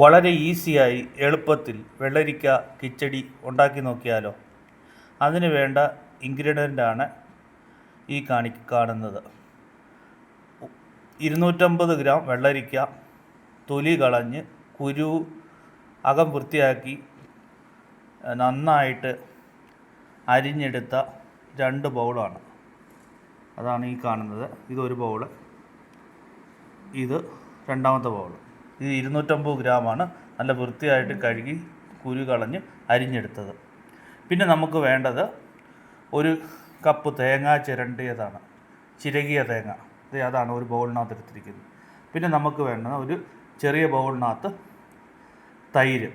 വളരെ ഈസിയായി എളുപ്പത്തിൽ വെള്ളരിക്ക കിച്ചടി ഉണ്ടാക്കി നോക്കിയാലോ? അതിന് വേണ്ട ഇൻഗ്രീഡിയന്റാണ് ഈ കാണി കാണുന്നത്. ഇരുന്നൂറ്റമ്പത് ഗ്രാം വെള്ളരിക്ക തൊലി കളഞ്ഞ് കുരു അകം വൃത്തിയാക്കി നന്നായിട്ട് അരിഞ്ഞെടുത്ത രണ്ട് ബൗളാണ്. അതാണ് ഈ കാണുന്നത്. ഇതൊരു ബൗൾ. ഇത് രണ്ടാമത്തെ ബൗൾ ഇത് ഇരുന്നൂറ്റമ്പത് ഗ്രാമാണ് നല്ല വൃത്തിയായിട്ട് കഴുകി കുരു കളഞ്ഞ് അരിഞ്ഞെടുത്തത്. പിന്നെ നമുക്ക് വേണ്ടത് ഒരു കപ്പ് തേങ്ങ ചിരണ്ടിയതാണ്. ചിരകിയ തേങ്ങ. അതാണ് ഒരു ബൗളിനകത്ത് എടുത്തിരിക്കുന്നത്. പിന്നെ നമുക്ക് വേണ്ടത് ഒരു ചെറിയ ബൗളിനകത്ത് തൈര്.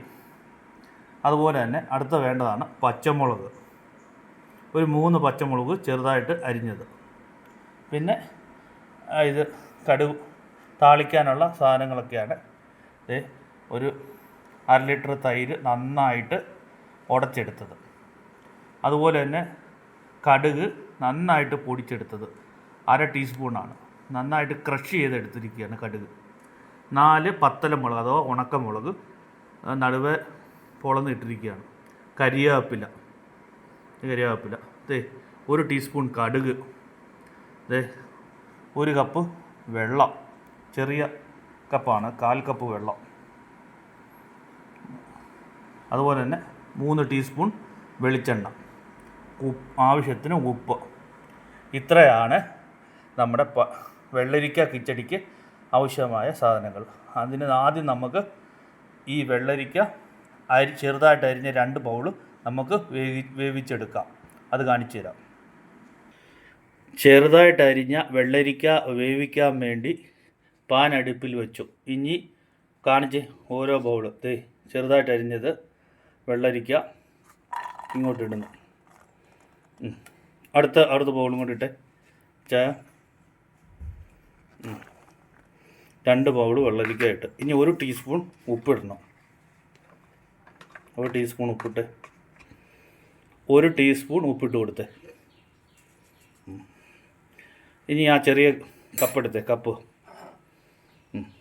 അതുപോലെ തന്നെ അടുത്ത വേണ്ടതാണ് പച്ചമുളക്. ഒരു മൂന്ന് പച്ചമുളക് ചെറുതായിട്ട് അരിഞ്ഞത്. പിന്നെ ഇത് കടുക് താളിക്കാനുള്ള സാധനങ്ങളൊക്കെയാണ് ഒരു അര ലിറ്റർ തൈര് നന്നായിട്ട് ഉടച്ചെടുത്തത്. അതുപോലെ തന്നെ കടുക് നന്നായിട്ട് പൊടിച്ചെടുത്തത് അര ടീസ്പൂണാണ്. നന്നായിട്ട് ക്രഷ് ചെയ്തെടുത്തിരിക്കുകയാണ് കടുക്. നാല് പത്തലമുളക് അഥവാ ഉണക്കമുളക് നടുവെ പൊളന്നിട്ടിരിക്കുകയാണ്. കരിയാപ്പില കരിയാപ്പില. ദേ ഒരു ടീസ്പൂൺ കടുക്. ദേ ഒരു കപ്പ് വെള്ളം ചെറിയ കപ്പാണ് കാൽ കപ്പ് വെള്ളം. അതുപോലെ തന്നെ മൂന്ന് ടീസ്പൂൺ വെളിച്ചെണ്ണ. ആവശ്യത്തിന് ഉപ്പ്. ഇത്രയാണ് നമ്മുടെ പ വെള്ളരിക്ക കിച്ചടിക്ക് ആവശ്യമായ സാധനങ്ങൾ. അതിന് ആദ്യം നമുക്ക് ഈ വെള്ളരിക്ക അരി ചെറുതായിട്ട് അരിഞ്ഞ രണ്ട് ബൗൾ നമുക്ക് വേവി വേവിച്ചെടുക്കാം. അത് കാണിച്ചു തരാം. ചെറുതായിട്ട് അരിഞ്ഞ വെള്ളരിക്ക വേവിക്കാൻ വേണ്ടി പാൻ അടുപ്പിൽ വെച്ചു. ഇനി കാണിച്ച് ഓരോ ബൗൾ ദേ ചെറുതായിട്ട് അരിഞ്ഞത് വെള്ളരിക്ക ഇങ്ങോട്ട് ഇടുന്നു അടുത്ത അടുത്ത ബൗളും കൂടി ഇട്ടെ ചായ രണ്ട് ബൗൾ വെള്ളരിക്ക ഇട്ട് ഇനി ഒരു ടീസ്പൂൺ ഉപ്പിടണം. ഒരു ടീസ്പൂൺ ഉപ്പിട്ട്. ഒരു ടീസ്പൂൺ ഉപ്പിട്ട് കൊടുത്തേ. ഇനി ആ ചെറിയ കപ്പെടുത്തേ കപ്പ്.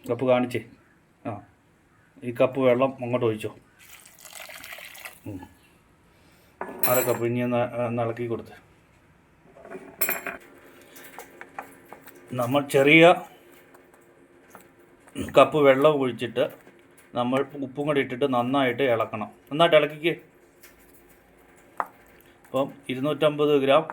കപ്പ് കാണിച്ചേ. ആ ഈ കപ്പ് വെള്ളം അങ്ങോട്ട് ഒഴിച്ചോ. അര കപ്പ് ഇനി ഇളക്കി കൊടുത്ത്. നമ്മൾ ചെറിയ കപ്പ് വെള്ളം ഒഴിച്ചിട്ട് നമ്മൾ ഉപ്പും കൂടി ഇട്ടിട്ട് നന്നായിട്ട് ഇളക്കണം. നന്നായിട്ട് ഇളക്കിക്കേ. അപ്പം ഇരുന്നൂറ്റമ്പത് ഗ്രാം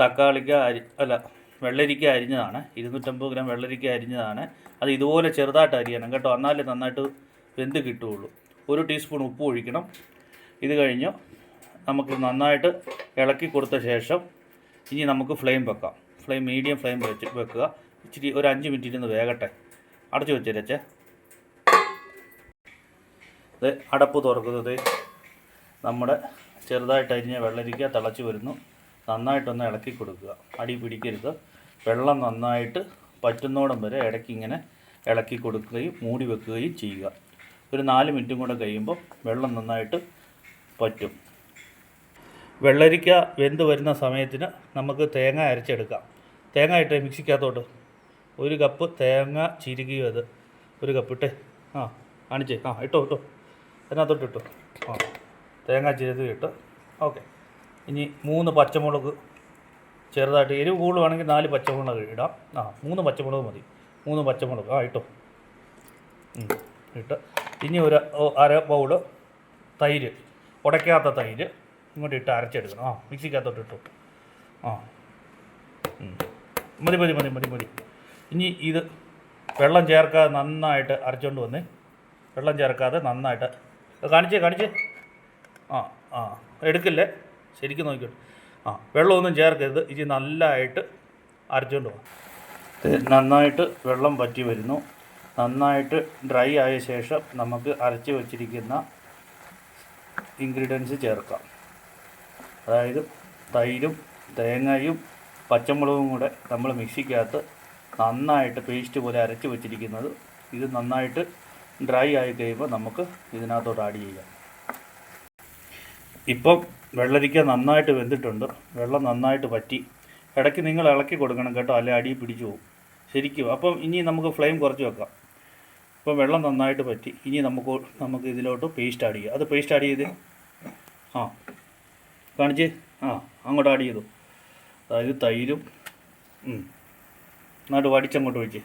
തക്കാളിക്ക അരി അല്ല വെള്ളരിക്ക അരിഞ്ഞതാണ്. ഇരുന്നൂറ്റമ്പത് ഗ്രാം വെള്ളരിക്ക അരിഞ്ഞതാണ്. അത് ഇതുപോലെ ചെറുതായിട്ട് അരിയണം കേട്ടോ. എന്നാലേ നന്നായിട്ട് വെന്ത് കിട്ടുകയുള്ളൂ. ഒരു ടീസ്പൂൺ ഉപ്പ് ഒഴിക്കണം. ഇത് കഴിഞ്ഞ് നമുക്ക് നന്നായിട്ട് ഇളക്കി കൊടുത്ത ശേഷം ഇനി നമുക്ക് ഫ്ലെയിം വെക്കാം. ഫ്ലെയിം മീഡിയം ഫ്ലെയിം വെച്ച് വെക്കുക. ഇച്ചിരി ഒരു അഞ്ച് മിനിറ്റ് ഇരുന്ന് വേകട്ടെ. അടച്ചു വെച്ചേരച്ചേ. ഇത് അടപ്പ് തുറക്കുന്നത് നമ്മുടെ ചെറുതായിട്ട് അരിഞ്ഞ വെള്ളരിക്ക തിളച്ച് വരുന്നു. നന്നായിട്ടൊന്ന് ഇളക്കി കൊടുക്കുക. അടി പിടിക്കരുത്. വെള്ളം നന്നായിട്ട് പറ്റുന്നോടം വരെ ഇടയ്ക്ക് ഇങ്ങനെ ഇളക്കി കൊടുക്കുകയും മൂടി വെക്കുകയും ചെയ്യുക. ഒരു നാല് മിനിറ്റും കൂടെ കഴിയുമ്പോൾ വെള്ളം നന്നായിട്ട് പറ്റും. വെള്ളരിക്ക വെന്ത് വരുന്ന സമയത്തിന് നമുക്ക് തേങ്ങ അരച്ചെടുക്കാം. തേങ്ങ ഇട്ട് മിക്സിക്കകത്തോട്ട്. ഒരു കപ്പ് തേങ്ങ ചിരുകിയത് ഒരു കപ്പ് ഇട്ടേ. ആ കാണിച്ചേ. ആ ഇട്ടോ ഇട്ടോ. അതിനകത്തോട്ട് ഇട്ടോ. ആ തേങ്ങ ചിരുതി ഇട്ട് ഓക്കെ. ഇനി മൂന്ന് പച്ചമുളക് ചെറുതായിട്ട് എരിവ് കൂടുതലാണെങ്കിൽ നാല് പച്ചമുളക് ഇടാം. ആ മൂന്ന് പച്ചമുളക് മതി. മൂന്ന് പച്ചമുളക്. ആ ഇട്ടോ. ഇട്ട്. ഇനി ഒരു അര ബൗൾ തൈര്. ഉടയ്ക്കാത്ത തൈര് ഇങ്ങോട്ട് ഇട്ട് അരച്ചെടുക്കണം. ആ മിക്സിക്കകത്തോട്ട് ഇട്ടു. ആ. മതി മതി മതി മതി മതി. ഇനി ഇത് വെള്ളം ചേർക്കാതെ നന്നായിട്ട് അരച്ചുകൊണ്ട് വന്നേ. വെള്ളം ചേർക്കാതെ നന്നായിട്ട്. കാണിച്ചേ കാണിച്ചേ. ആ ആ. എടുക്കില്ലേ? ശരിക്കും നോക്കിക്കോട്ടെ. ആ വെള്ളമൊന്നും ചേർക്കരുത്. ഇനി നല്ലതായിട്ട് അരച്ചുകൊണ്ട് പോകാം നന്നായിട്ട് വെള്ളം പറ്റി വരുന്നു. നന്നായിട്ട് ഡ്രൈ ആയ ശേഷം നമുക്ക് അരച്ച് വച്ചിരിക്കുന്ന ഇൻഗ്രീഡിയൻസ് ചേർക്കാം. അതായത് തൈരും തേങ്ങയും പച്ചമുളകും കൂടെ നമ്മൾ മിക്സിക്കകത്ത് നന്നായിട്ട് പേസ്റ്റ് പോലെ അരച്ച് വെച്ചിരിക്കുന്നത്. ഇത് നന്നായിട്ട് ഡ്രൈ ആയി കഴിയുമ്പോൾ നമുക്ക് ഇതിനകത്തോട്ട് ആഡ് ചെയ്യാം. ഇപ്പം വെള്ളരിക്ക നന്നായിട്ട് വെന്തിട്ടുണ്ട്. വെള്ളം നന്നായിട്ട് പറ്റി ഇടയ്ക്ക് നിങ്ങൾ ഇളക്കി കൊടുക്കണം കേട്ടോ. അല്ലെ അടിയിൽ പിടിച്ചു പോകും. ശരിക്കും. അപ്പം ഇനി നമുക്ക് ഫ്ലെയിം കുറച്ച് വെക്കാം. ഇപ്പം വെള്ളം നന്നായിട്ട് പറ്റി ഇനി നമുക്ക് നമുക്ക് ഇതിലോട്ട് പേസ്റ്റ് ആഡ് ചെയ്യാം. അത് പേസ്റ്റ് ആഡ് ചെയ്ത്. ആ. കാണിച്ച്? ആ. അങ്ങോട്ട് ആഡ് ചെയ്തു. അതായത് തൈരും എന്നിട്ട് വടിച്ചങ്ങോട്ട് വെച്ച്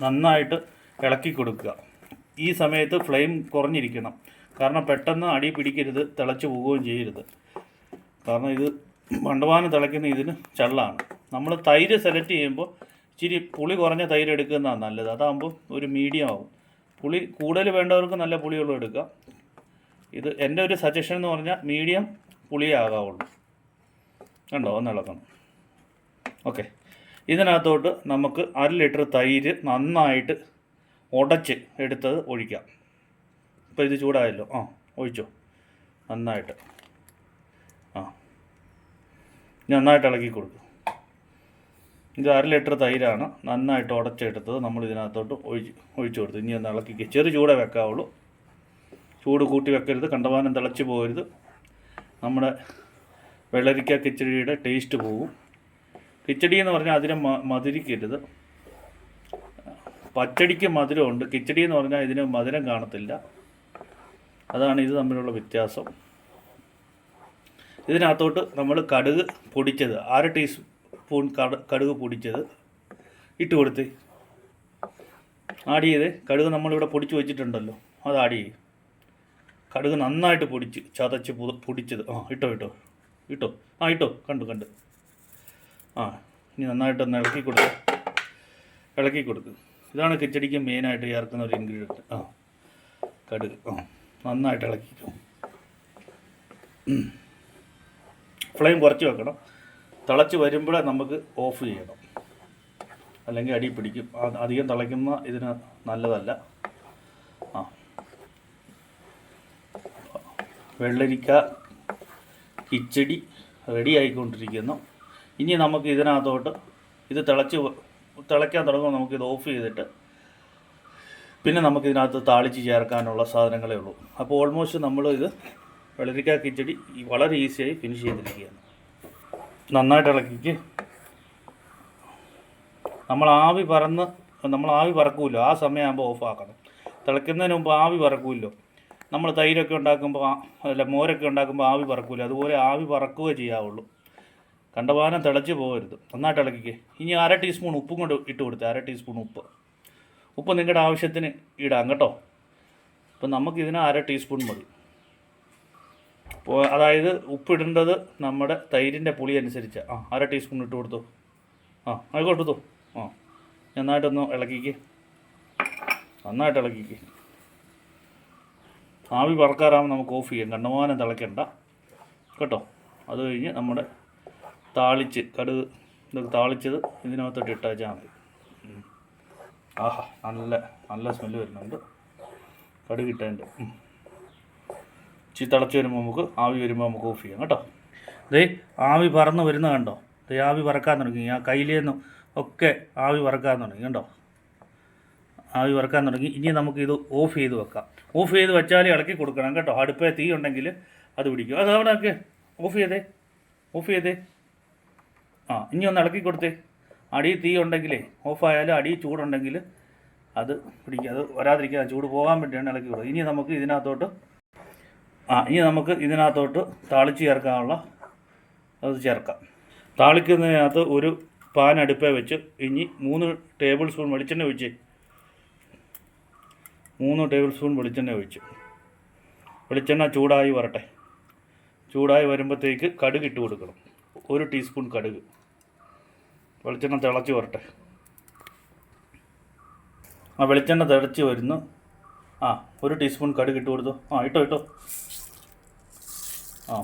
നന്നായിട്ട് ഇളക്കി കൊടുക്കുക. ഈ സമയത്ത് ഫ്ലെയിം കുറഞ്ഞിരിക്കണം. കാരണം പെട്ടെന്ന് അടി പിടിക്കരുത് തിളച്ച് പോവുകയും ചെയ്യരുത്. കാരണം ഇത് മണ്ടവാനം തിളയ്ക്കുന്ന ഇതിന് ചള്ളാണ്. നമ്മൾ തൈര് സെലക്ട് ചെയ്യുമ്പോൾ ഇച്ചിരി പുളി കുറഞ്ഞ തൈര് എടുക്കുന്നതാണ് നല്ലത്. അതാകുമ്പോൾ ഒരു മീഡിയം ആവും. പുളി കൂടുതൽ വേണ്ടവർക്ക് നല്ല പുളിയുള്ള എടുക്കാം. ഇത് എന്റെ ഒരു സജഷൻ എന്ന് പറഞ്ഞാൽ മീഡിയം പുളിയാകാവുള്ളൂ കണ്ടോ? ഒന്ന് ഇളക്കണം. ഓക്കെ ഇതിനകത്തോട്ട് നമുക്ക് അര ലിറ്റർ തൈര് നന്നായിട്ട് ഉടച്ച് എടുത്തത് ഒഴിക്കാം. ഇപ്പോൾ ഇത് ചൂടായല്ലോ. ആ ഒഴിച്ചോ. നന്നായിട്ട്. ആ. നന്നായിട്ട് ഇളക്കി കൊടുക്കും. ഇത് അര ലിറ്റർ തൈരാണ്. നന്നായിട്ട് ഉടച്ചെടുത്തത് നമ്മൾ ഇതിനകത്തോട്ട് ഒഴിച്ച് ഒഴിച്ചു കൊടുത്തു. ഇനി ഒന്ന് ഇളക്കി ചെറു ചൂടേ വെക്കാവുള്ളൂ. ചൂട് കൂട്ടി വെക്കരുത്. കണ്ടമാനം തിളച്ച് പോകരുത് നമ്മുടെ വെള്ളരിക്ക കിച്ചടിയുടെ ടേസ്റ്റ് പോകും കിച്ചടി എന്ന് പറഞ്ഞാൽ അതിനെ മധുരിക്കരുത്. പച്ചടിക്ക് മധുരമുണ്ട്. കിച്ചടി എന്ന് പറഞ്ഞാൽ ഇതിന് മധുരം കാണത്തില്ല. അതാണ് ഇത് തമ്മിലുള്ള വ്യത്യാസം. ഇതിനകത്തോട്ട് നമ്മൾ കടുക് പൊടിച്ചത് അര ടീസ്പൂൺ കട കടുക് പൊടിച്ചത് ഇട്ട് കൊടുത്ത് ആഡ് ചെയ്ത് കടുക് നമ്മളിവിടെ പൊടിച്ച് വെച്ചിട്ടുണ്ടല്ലോ അത് ആഡ് ചെയ്യും. കടുക് നന്നായിട്ട് പൊടിച്ച് ചതച്ച് പൊടിച്ചത്. ആ ഇട്ടോ ഇട്ടോ ഇട്ടോ. ആ ഇട്ടോ കണ്ടു കണ്ടു. ആ ഇനി നന്നായിട്ടൊന്ന് ഇളക്കി കൊടുക്കുക ഇളക്കി കൊടുക്കുക ഇതാണ് കിച്ചടിക്ക് മെയിനായിട്ട് ചേർക്കുന്ന ഒരു ഇൻഗ്രീഡിയന്റ് ആ കടുക് ആ. നന്നായിട്ട് ഇളക്കിക്കും. ഫ്ലെയിം കുറച്ച് വെക്കണം. തിളച്ച് വരുമ്പോഴേ നമുക്ക് ഓഫ് ചെയ്യണം. അല്ലെങ്കിൽ അടി പിടിക്കും. അധികം തിളയ്ക്കുന്ന ഇതിന് നല്ലതല്ല. ആ. വെള്ളരിക്ക കിച്ചടി റെഡി ആയിക്കൊണ്ടിരിക്കുന്നു. ഇനി നമുക്ക് ഇതിനകത്തോട്ട് ഇത് തിളച്ച് തിളയ്ക്കാൻ തുടങ്ങുമ്പോൾ നമുക്കിത് ഓഫ് ചെയ്തിട്ട് പിന്നെ നമുക്ക് ഇതിനകത്ത് താളിച്ച് ചേർക്കാനുള്ള സാധനങ്ങളേ ഉള്ളൂ. അപ്പോൾ ഓൾമോസ്റ്റ് നമ്മൾ ഇത് വെള്ളരിക്ക കിച്ചടി വളരെ ഈസിയായി ഫിനിഷ് ചെയ്തിരിക്കുകയാണ്. നന്നായിട്ട് ഇളക്കിക്ക്. നമ്മൾ ആവി പറന്ന് നമ്മൾ ആവി പറക്കുമല്ലോ ആ സമയമാകുമ്പോൾ ഓഫാക്കണം തിളയ്ക്കുന്നതിന് മുമ്പ് ആവി പറക്കുമല്ലോ നമ്മൾ തൈരൊക്കെ ഉണ്ടാക്കുമ്പോൾ അല്ല മോരൊക്കെ ഉണ്ടാക്കുമ്പോൾ ആവി പറക്കൂല അതുപോലെ ആവി പറക്കുകയേ ചെയ്യാവുള്ളൂ. കണ്ടപാനം തിളച്ച് പോകരുത്. നന്നായിട്ട് ഇളക്കിക്കേ. ഇനി അര ടീസ്പൂൺ ഉപ്പും കൊണ്ട് ഇട്ട് കൊടുത്തേ. അര ടീസ്പൂൺ ഉപ്പ്. ഉപ്പ് നിങ്ങളുടെ ആവശ്യത്തിന് ഇടാം കേട്ടോ. നമുക്ക് നമുക്കിതിന് അര ടീസ്പൂൺ മതി. അപ്പോൾ അതായത് ഉപ്പിടേണ്ടത് നമ്മുടെ തൈരിന്റെ പുളി അനുസരിച്ച്. ആ അര ടീസ്പൂൺ ഇട്ട് കൊടുത്തു. ആ അത് കൊടുത്തു ആ നന്നായിട്ടൊന്ന് ഇളക്കിക്ക്. നന്നായിട്ട് ഇളക്കിക്ക്. ആവി പറക്കാറാകുമ്പോൾ നമുക്ക് ഓഫ് ചെയ്യാം. കണ്ണമാനം തിളയ്ക്കണ്ട കേട്ടോ? അത് കഴിഞ്ഞ് നമ്മുടെ താളിച്ച് കടുക് ഇതൊക്കെ താളിച്ചത് ഇതിനകത്തോട്ട് ഇട്ടാച്ചാൽ മതി. ആഹാ നല്ല നല്ല സ്മെല്ല് വരുന്നുണ്ട്. കടുക് ഇട്ടതിന്റെ ചി തിളച്ച് വരുമ്പോൾ നമുക്ക് ആവി വരുമ്പോൾ നമുക്ക് ഓഫ് ചെയ്യാം കേട്ടോ. ദേ ആവി പറന്ന് വരുന്ന കണ്ടോ? ദേ ആവി പറക്കാൻ തുടങ്ങി. ആ കയ്യിലേന്നും ഒക്കെ ആവി പറക്കാൻ തുടങ്ങി കണ്ടോ? ആവി വറക്കാൻ തുടങ്ങി. ഇനി നമുക്കിത് ഓഫ് ചെയ്ത് വെക്കാം. ഓഫ് ചെയ്ത് വെച്ചാൽ ഇളക്കി കൊടുക്കണം കേട്ടോ. അടുപ്പേ തീ ഉണ്ടെങ്കിൽ അത് പിടിക്കും. അത് അവിടെ ഓഫ് ചെയ്തേ. ഓഫ് ചെയ്തേ. ആ ഇനി ഒന്ന് ഇളക്കി കൊടുത്തേ. അടി തീ ഉണ്ടെങ്കിലേ ഓഫായാലും അടി ചൂടുണ്ടെങ്കിൽ അത് പിടിക്കുക അത് വരാതിരിക്കുക ചൂട് പോകാൻ വേണ്ടിയാണ് ഇളക്കി വിടുക. ഇനി നമുക്ക് ഇതിനകത്തോട്ട് ആ ഇനി നമുക്ക് ഇതിനകത്തോട്ട് താളിച്ച് ചേർക്കാനുള്ള അത് ചേർക്കാം. താളിക്കുന്നതിനകത്ത് ഒരു പാൻ അടുപ്പേ വെച്ച് ഇനി മൂന്ന് ടേബിൾ സ്പൂൺ വെളിച്ചെണ്ണ ഒഴിച്ച് മൂന്ന് ടേബിൾ സ്പൂൺ വെളിച്ചെണ്ണ ഒഴിച്ച്. വെളിച്ചെണ്ണ ചൂടായി വരട്ടെ. ചൂടായി വരുമ്പോഴത്തേക്ക് കടുക് ഇട്ട് കൊടുക്കണം. ഒരു ടീസ്പൂൺ കടുക്. വെളിച്ചെണ്ണ തിളച്ച് വരട്ടെ. ആ വെളിച്ചെണ്ണ തിളച്ച് വരുന്നു. ആ ഒരു ടീസ്പൂൺ കടുക് ഇട്ട് കൊടുത്തു. ആ ഇട്ടോ ഇട്ടോ. ആ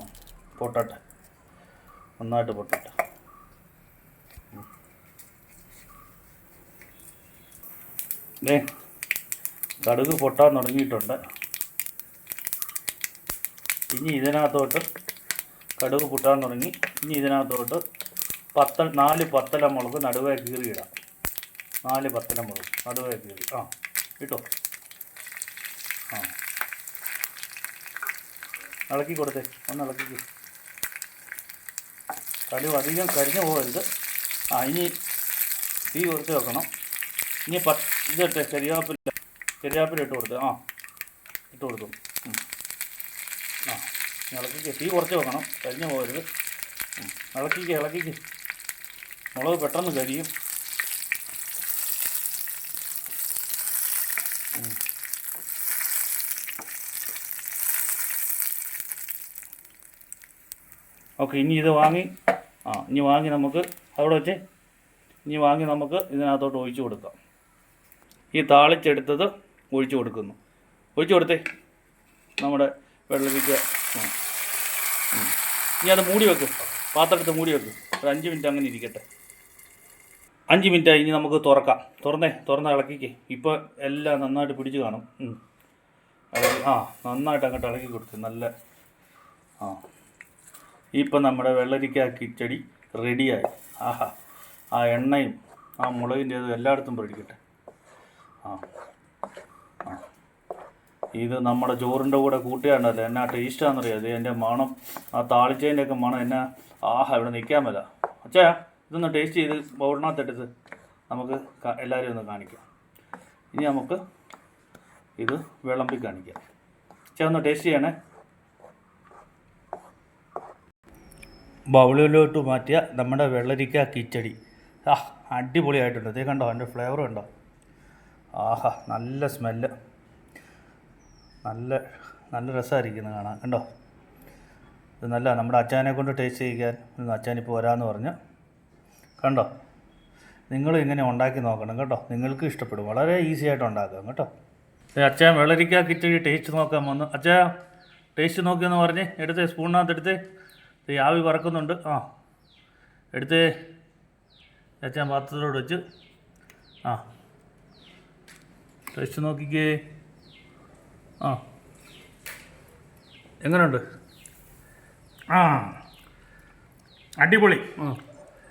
പൊട്ടട്ടെ. നന്നായിട്ട് പൊട്ടട്ടെ. ദേ കടുക് പൊട്ടാൻ തുടങ്ങിയിട്ടുണ്ട്. ഇനി ഇതിനകത്തോട്ട് കടുക് പൊട്ടാൻ തുടങ്ങി. ഇനി ഇതിനകത്തോട്ട് പത്ത നാല് പത്തല മുളക് നടുവേ കീറി ഇടാം നാല് പത്തല മുളക് നടുവേ കീറി. ആ ഇട്ടോ. ആ. ഇളക്കി കൊടുത്തേ. ഒന്ന് ഇളക്കി കടുവ് അധികം കരിഞ്ഞു പോകരുത്. ആ ഇനി തീ കുറച്ച് വെക്കണം. ഇനി പ ഇതിട്ടെ കരിയാപ്പില്ല കരിയാപ്പില ഇട്ട് കൊടുത്ത്. ആ ഇട്ട് കൊടുത്തു. ആ ഇളക്കി തീ കുറച്ച് വെക്കണം. കരിഞ്ഞു പോകരുത്. ഇളക്കിക്ക് ഇളക്കിക്ക്. മുളക് പെട്ടെന്ന് കരിയും. ഓക്കെ ഇനി ഇത് വാങ്ങി ആ ഇനി വാങ്ങി നമുക്ക് അവിടെ വെച്ച് ഇനി വാങ്ങി നമുക്ക് ഇതിനകത്തോട്ട് ഒഴിച്ചു കൊടുക്കാം. ഈ താളിച്ചെടുത്തത് ഒഴിച്ചു കൊടുക്കുന്നു. ഒഴിച്ചു കൊടുത്തേ. നമ്മുടെ വെള്ളരിക്ക. ഇനി അത് മൂടി വെക്ക്. പാത്രമെടുത്ത് മൂടി വെക്കും. ഒരു അഞ്ച് മിനിറ്റ് അങ്ങനെ ഇരിക്കട്ടെ. അഞ്ച് മിനിറ്റ് ഇനി നമുക്ക് തുറക്കാം. തുറന്നേ തുറന്ന് ഇളക്കിക്ക്. ഇപ്പോൾ എല്ലാം നന്നായിട്ട് പിടിച്ച് കാണും. ആ നന്നായിട്ട് അങ്ങോട്ട് ഇളക്കി കൊടുത്ത് നല്ല ആ. ഇപ്പം നമ്മുടെ വെള്ളരിക്ക കിച്ചടി റെഡിയായി. ആഹാ. ആ എണ്ണയും ആ മുളകിന്റെ എല്ലായിടത്തും പിടിക്കട്ടെ ആ ആ. ഇത് നമ്മുടെ ചോറിന്റെ കൂടെ കൂട്ടിയാണ്ടല്ലോ. എന്നാ ടേസ്റ്റാണെന്നറിയാം ഇത് എന്റെ മണം ആ താളിച്ചതിന്റെ ഒക്കെ മണം എന്നാ ആഹാ ഇവിടെ നിൽക്കാൻ പറ്റില്ല അച്ഛാ ഇതൊന്ന് ടേസ്റ്റ് ചെയ്ത് ബൗളിനകത്തെടുത്ത് നമുക്ക് എല്ലാവരെയും ഒന്ന് കാണിക്കാം. ഇനി നമുക്ക് ഇത് വിളമ്പി കാണിക്കാം. അച്ഛാ ഒന്ന് ടേസ്റ്റ് ചെയ്യണേ. ബൗളിലോട്ട് മാറ്റിയ നമ്മുടെ വെള്ളരിക്ക കിച്ചടി. ആ അടിപൊളിയായിട്ടുണ്ട്. ഇതേ കണ്ടോ? അതിന്റെ ഫ്ലേവർ കണ്ടോ? ആഹാ നല്ല സ്മെല്ല് നല്ല നല്ല രസമായിരിക്കുന്നു കാണാൻ. കണ്ടോ? ഇത് നല്ല നമ്മുടെ അച്ചാനെ കൊണ്ട് ടേസ്റ്റ് ചെയ്യിക്കാൻ അച്ചാനിപ്പോൾ വരാമെന്ന് പറഞ്ഞു. കണ്ടോ? നിങ്ങൾ ഇങ്ങനെ ഉണ്ടാക്കി നോക്കണം കേട്ടോ. നിങ്ങൾക്ക് ഇഷ്ടപ്പെടും. വളരെ ഈസി ആയിട്ട് ഉണ്ടാക്കാം കേട്ടോ. ഏ, അച്ഛൻ വെള്ളരിക്ക കിച്ചടി ടേസ്റ്റ് നോക്കാൻ വന്നു. അച്ഛാ ടേസ്റ്റ് നോക്കിയെന്ന് പറഞ്ഞ് എടുത്തേ സ്പൂണിനകത്ത് എടുത്തേ. ആവി പറക്കുന്നുണ്ട് ആ എടുത്തേ. അച്ഛൻ പാത്രത്തിലോട് വെച്ച്. ആ ടേസ്റ്റ് നോക്കിക്കേ. ആ. എങ്ങനെയുണ്ട് ആ. അടിപൊളി. ആ.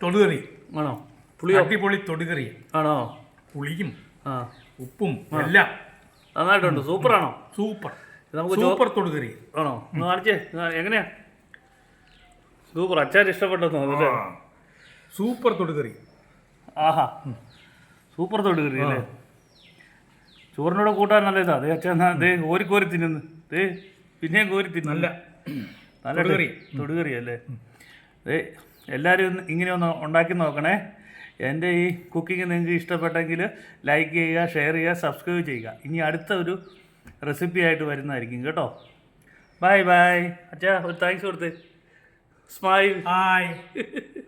തൊടുകറി. ആണോ? പുളി അടിപൊളി തൊടുകറി. ആണോ? പുളിയും ആ. ഉപ്പും എല്ലാം. നന്നായിട്ടുണ്ട്. സൂപ്പറാണോ? സൂപ്പർ. നമുക്ക് സൂപ്പർ തൊടുകറി. ആണോ? കാണിച്ചേ. എങ്ങനെയാ? സൂപ്പർ. അച്ചാർ ഇഷ്ടപ്പെട്ടെന്ന്. സൂപ്പർ തൊടുകറി. ആഹാ. സൂപ്പർ തൊടുകറി അല്ലേ? ചോറിനോട് കൂട്ടാൻ നല്ല ഇതാ. അതേ അച്ഛൻ ദേ കോരി കോരി തിന്നുന്നു. ദേ പിന്നെയും കോരി തിന്നു നല്ല നല്ല. ടേ- തൊടുകറി അല്ലേ? ദേ എല്ലാവരും ഒന്ന് ഇങ്ങനെ ഒന്ന് ഉണ്ടാക്കി നോക്കണേ. എന്റെ ഈ കുക്കിംഗ് നിങ്ങൾക്ക് ഇഷ്ടപ്പെട്ടെങ്കിൽ ലൈക്ക് ചെയ്യുക ഷെയർ ചെയ്യുക സബ്സ്ക്രൈബ് ചെയ്യുക. ഇനി അടുത്ത ഒരു റെസിപ്പി ആയിട്ട് വരുന്നതായിരിക്കും കേട്ടോ. Bye bye. അച്ഛാ ഒരു താങ്ക്സ് കൊടുത്ത്. Smile hi